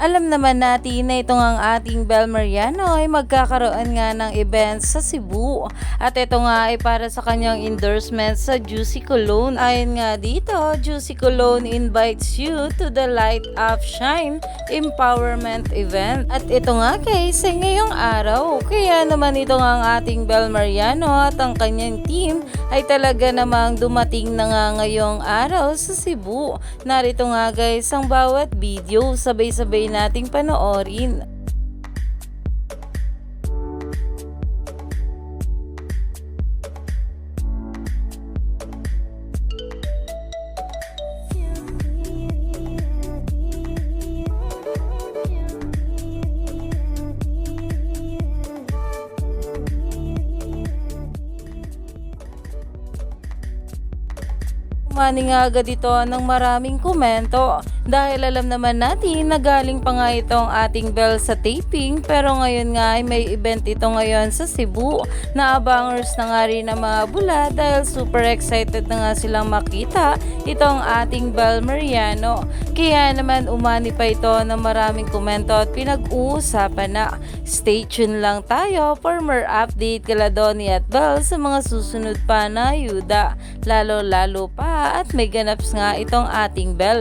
Alam naman natin na itong ang ating Bel Mariano ay magkakaroon nga ng event sa Cebu. At ito nga ay para sa kanyang endorsement sa Juicy Cologne. Ayon nga dito, Juicy Cologne invites you to the Light Up Shine Empowerment Event. At ito nga guys ay ngayong araw. Kaya naman ito nga ang ating Bel Mariano at ang kanyang team ay talaga namang dumating na nga ngayong araw sa Cebu. Narito nga guys ang bawat video sabay-sabay nating panoorin. Umani nga agad ito ng maraming komento dahil alam naman natin na galing pa nga itong ating bell sa taping pero ngayon nga ay may event ito ngayon sa Cebu na abangers na nga rin ng mga bula dahil super excited na nga silang makita itong ating Bel Mariano. Kaya naman umani pa ito ng maraming komento at pinag-uusapan na. Stay tuned lang tayo for more update kala Donnie at Bel sa mga susunod pa na yuda. Lalo-lalo pa at may ganaps nga itong ating Bel.